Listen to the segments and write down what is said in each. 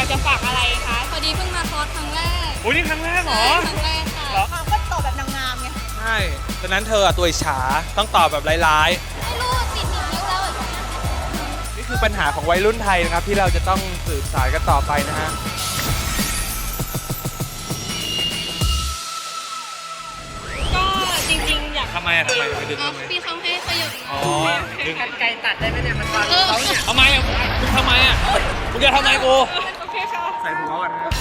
ากจะฝากอะไรคะพอดีเพิ่งมาคอร์สครั้งแรกโอ้ยนี่ครั้งแรกเหรอ ครั้งแรกค่ะ เหรอเขาก็ตอบแบบนางงามไงใช่ดังนั้นเธออะตัวอิจฉาต้องตอบแบบร้ายไม่รู้ติดหนึ่งนิ้วแล้วอะๆ นี่คือปัญหาของวัยรุ่นไทยนะครับ ที่เราจะต้องสืบสานกันต่อไปนะฮะ ก็จริงๆ อยากทำไมอะทำไมไปดึงอ๋อทำไม พี่เขาให้ขยับอ๋อดึง กันไกลตัดได้ไหมเนี่ยมันวางเออทำไมอะมึงทำไมอะมึงจะทำไมกูโอเคค่ะ ใส่หัวก่อนนะครับ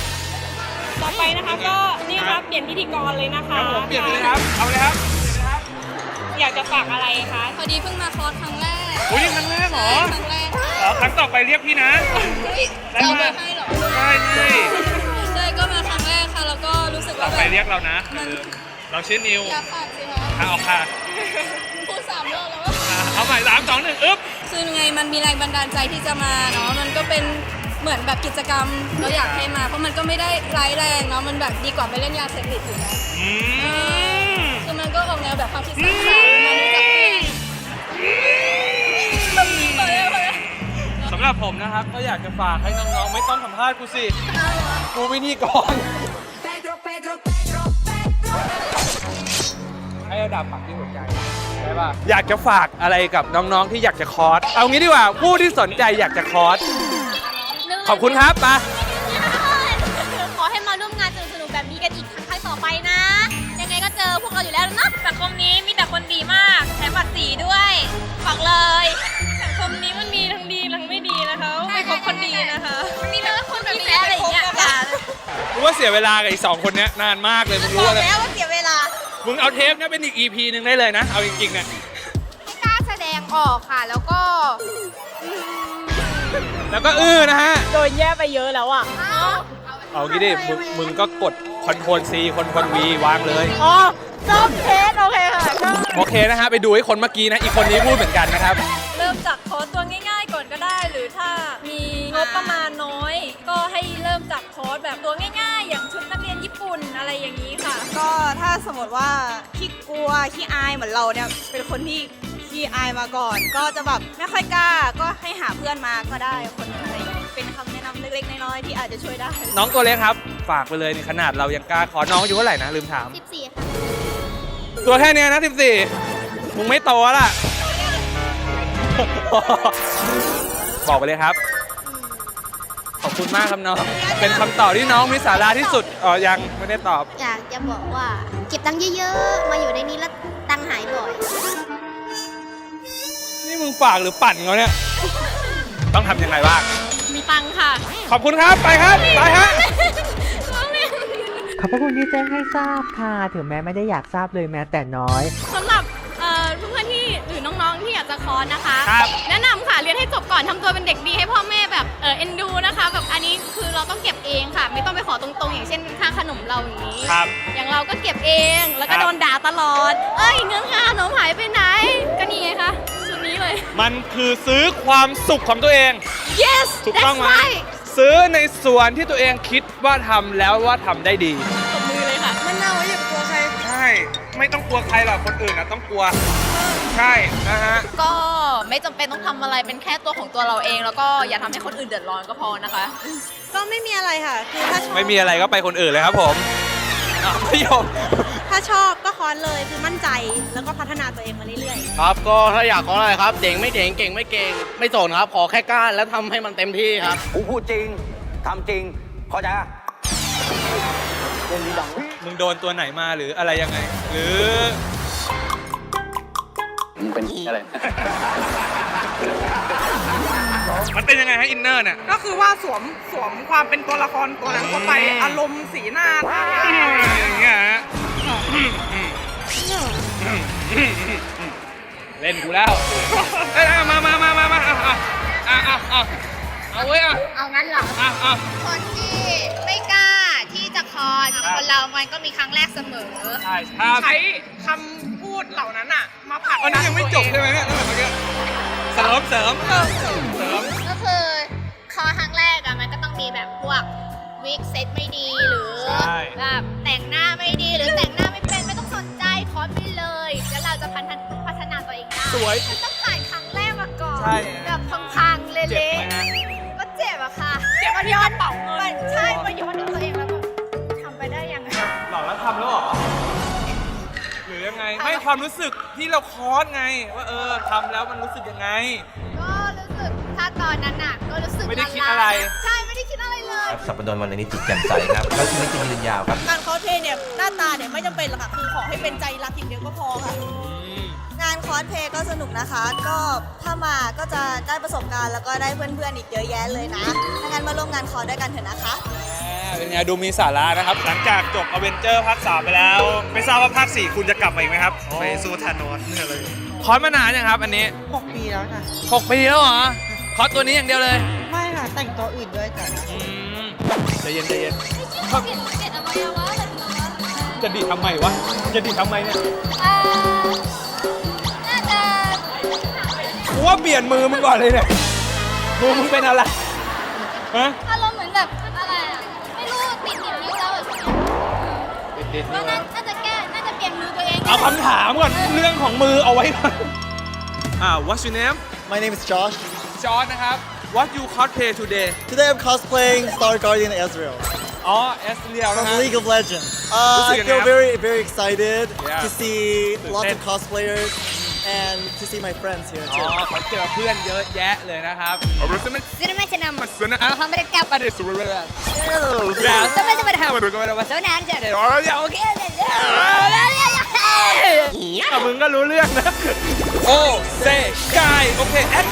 ต่อไปนะคะก็นี่ครับเปลี่ยนพิธีกรเลยนะคะครับผมเปลี่ยนไปเลยครับ เอาเลยครับอยากจะฝากอะไรคะพอดีเพิ่งมาคอร์สครั้งแรกโอ้ยนี่ครั้งแรกเหรอครั้งแรกอ๋อครั้งต่อไปเรียกพี่นะ เฮ้ยได้เราไหมไปให้เหรอใช่ใช่ใช่ก็มาครั้งแรกค่ะ แล้วก็รู้สึกต่อว่าแบไปบเรียกเรานะเออเราชื่อนิวอยากฝากสิคะอะเอาค่ะพูดสามรอบแล้วว่า อะเอาใหม่สามสองหนึ่งอึ๊บ คือยังไงมันมีแรงบันดาลใจที่จะมาเนาะมันก็เป็น เหมือนแบบกิจกรรมเราอยากให้มาเพราะมันก็ไม่ได้ร้ายแรงเนาะมันแบบดีกว่าไปเล่นยาเสพติดอยู่นะอืมคือมันก็ออกแนวแบบความคิดสร้างสรรค์มารู้จักเพื่อนพอแล้วพอแล้วสำหรับผมนะครับก็อยากจะฝากให้น้องๆ ไม่ต้องสัมภาษณ์กูสิ กูวิธีกรให้ระดับปักที่หัวใจได้ป่ะอยากจะฝากอะไรกับน้องๆที่อยากจะคอร์สเอางี้ดีกว่าผู้ที่สนใจอยากจะคอร์ส ขอบคุณครับไปขอให้มาร่วมงานสนุกๆแบบนี้กันอีกครั้งครั้งต่อไปนะ ยังไงก็เจอพวกเราอยู่แล้วนะสังคมนี้มีแต่คนดีมากแถมบัตรสีด้วยฝากเลยสังคมนี้มันมีทั้งดีทั้งไม่ดีนะคะไม่คบคนดีนะคะมันมีเรื่องคนแบบนี้อะไรอย่างเงี้ยอย่ารู้ว่าเสียเวลากับอีกสองคนเนี้ยนานมากเลยมึงบรู้อกเลยแล้วว่าเสียเวลามึงเอาเทปเนี้ยเป็นอีก EP หนึ่งได้เลยนะ เอาจริงๆเนี่ยไม่กล้าแสดงออกค่ะแล้วก็ แล้วก็อื้อนะฮะ โดนแย่ไปเยอะแล้วอะ เอางี้ดิมึงมึงก็กดคอนโทรล C คอนโทรล V วางเลย อ๋อชอบเทสโอเคค่ะชอบโอเคนะฮะ ไปดูให้คนเมื่อกี้นะ อีกคนนี้พูดเหมือนกันนะครับ เริ่มจากคอร์สตัวง่าย ๆ ก่อนก็ได้ หรือถ้ามีงบประมาณน้อย ก็ให้เริ่มจากคอร์สแบบตัวง่าย ๆ อย่างชุดนักเรียนญี่ปุ่นอะไรอย่างนี้ค่ะ ก็ถ้าสมมติว่าขี้กลัวขี้อายเหมือนเราเนี่ยเป็นคนที่ ขี้อายมาก่อน ก็จะแบบไม่ค่อยกล้า ก็ให้หาเพื่อนมาก็ได้คนหนึงอะไรอย่างเงี้ยเป็นคำแนะนำเล็กๆน้อยๆที่อาจจะช่วยได้น้องตัวเล็กครับ ฝากไปเลยนี่ขนาดเรายังกล้าขอน้องอายู่เท่าไหร่นะลืมถาม 14 ค่ะ ตัวแค่เนี้ยนะ14มึงไม่โตแล้วล่ะ บอกไปเลยครับ ขอบคุณมากครับน้อง เป็นคำตอบที่น้องมีสาระที่สุดอ๋อยังไม่ได้ตอบ อยากจะบอกว่า เก็บตังค์เยอะๆ มาอยู่ในนี้แล้วตังค์หายบ่อยนี่ มึงฝากหรือปั่นเขาเนี่ย ต้องทำยังไงบ้าง มีตังค่ะ ขอบคุณครับ ไปครับ ไปฮะ ขอบพระคุณที่แจ้งให้ทราบค่ะ ถึงแม้ไม่ได้อยากทราบเลยแม้แต่น้อย สำหรับเอ่อเพื่อนๆที่หรือน้องๆที่อยากจะคอร์สนะคะ ครับ แนะนำค่ะเรียนให้จบก่อนทำตัวเป็นเด็กดีให้พ่อแม่แบบเออเอ็นดูนะคะ แบบอันนี้คือเราต้องเก็บเองค่ะ ไม่ต้องไปขอตรงๆ อย่างเช่นค่าขนมเราอย่างนี้ ครับ อย่างเราก็เก็บเองแล้วก็ครับ โดนด่าตลอด เอ้ยเงินค่าขนมหายไปไหน ก็นี่ไงคะชุดนี้เลย มันคือซื้อความสุขของตัวเอง yes ถูกต้อง that's ไหม right ซื้อในส่วนที่ตัวเองคิดว่าทำแล้วว่าทำได้ดี ตบมือเลยค่ะ มันเน่าอย่าไปกลัวใคร ใช่ ไม่ต้องกลัวใครหรอกคนอื่นนะต้องกลัว ใช่นะฮะ ก็ไม่จำเป็นต้องทำอะไรเป็นแค่ตัวของตัวเราเอง แล้วก็อย่าทำให้คนอื่นเดือดร้อนก็พอนะคะ ก็ไม่มีอะไรค่ะ คือถ้าชอบไม่มีอะไรก็ไปคนอื่นเลยครับผมอะไม่ยอม ถ้าชอบก็คอนเลยคือมั่นใจแล้วก็พัฒนาตัวเองมาเรื่อยๆครับก็ถ้าอยากขออะไรครับเจ๋งไม่เจ๋งเก่งไม่เก่ง ไม่สนครับ ขอแค่กล้าแล้วทำให้มันเต็มที่ครับ กูพูดจริง ทำจริง เข้าใจปะเรื่องนี้ดังมึงโดนตัวไหนมาหรืออะไรยังไง หรือ มึงเป็นอะไร มันเป็นยังไงฮะอินเนอร์เนี่ยก็คือว่าสวมสวมความเป็นตัวละครตัวนั้นเข้าไปอืมอารมณ์สีหน้าท่าทาง เล่นกูแล้วเอ้ยเอามามามามามาเอาเอาเอาเอาเอาเว้ยเอาเอางั้นเหรอ เอาเอาคนที่ไม่กล้าที่จะคอร์สคนเรามันก็มีครั้งแรกเสมอ ใช่ครับใช้คำพูดเหล่านั้นอะมาผลักอันนี้ยังไม่จบใช่ไหมเนี่ยตั้งแต่เมื่อกี้เสริมเสริมเสริมก็คือคอร์สครั้งแรกอะมันก็ต้องมีแบบพวกวิกเซตไม่ดีหรือใช่แบบแต่งหน้าไม่ดีหรือแต่งหน้าไม่เป็นไม่ต้องสนใจ คอร์สไปเลย แล้วเราจะพัฒนาตัวเองได้สวยมัต้องผ่านครั้งแรกมาก่อนใช่ แบบพังๆเลยๆก็เจ็บอะค่ะเจ็บมานย้อนเป่าเงินใช่มานย้อนดูตัวเองแล้วแบบทำไปได้ยังไง หล่อแล้วทำแล้วเหรอ หรือยังไง ไม่ความรู้สึกที่เราคอร์สไง ว่าเออทำแล้วมันรู้สึกยังไง ก็ สึกถ้าตอนนั้นน่ะก็รู้สึกไม่ได้คิดอะไรใช่ไม่ได้คิดอะไรเลยสัปดาห์วันนี้จิตแจ่มใสครับแล้วชีวิตจะยืนยาวครับ การคอสเพลย์เนี่ยหน้าตาเนี่ยไม่จำเป็นหรอกค่ะคือขอให้เป็นใจรักอย่างเดียวก็พอค่ะ งานคอสเพลย์ก็สนุกนะคะ ก็ถ้ามาก็จะได้ประสบการณ์แล้วก็ได้เพื่อนๆอีกเยอะแยะเลยนะถ้างั้นมาร่วมงานคอสด้วยกันเถอะนะคะ เป็นไงดูมีสาระนะครับ หลังจากจบอเวนเจอร์ภาค3ไปแล้ว ไม่ทราบว่าภาค4คุณจะกลับมาอีกไหมครับไปสู้ธานอสอะไรคอร์สมานานยังครับ อันนี้ 6 ปีแล้วค่ะ6ปีแล้วเหรอคอร์สตัวนี้อย่างเดียวเลยไม่ค่ะ แต่งตัวอื่นด้วยจ้ะอืมใจเย็นใจเย็นเปลี่ยนเปลี่ยนอวัยวะอะไรประมาณนั้นจะดีดทำไมวะจะดีดทำไมเนี่ยอ่าน่าจะกูว่าเปลี่ยนมือมึงก่อนเลยเนี่ยมือมึงเป็นอะไรฮะ อ ก็น่าน่าจะแก้น่าจะเปลี่ยนมือตัวเองเอาคำถามก่อนเรื่องของมือเอาไว้ก่อนอ่า what's your name My name is Josh. จอร์ดนะครับ what you cosplay today Today I'm cosplaying Star Guardian Ezreal อ๋อเอสเรียลนะ from ฮะ League of Legends. Uh, This is I gonna feel happen. very, very excited Yeah. to see lots of Then- cosplayers and to see my friends here อ๋อ too. เขาเจอเพื่อนเยอะแยะเลยนะครับเอารู้สึกมันซื้อไม่จะนำมันสวนอะเขา ไม่ได้กลับมาเดี๋ยวสวนเลยจะไม่จะมาทำมาดูกันมาโซนานจะเดี๋ยวอ๋อเดี๋ยวโอเคเดี๋ยวอะมึงก็รู้เรื่องนะ โอ้เซกายโอเคแอค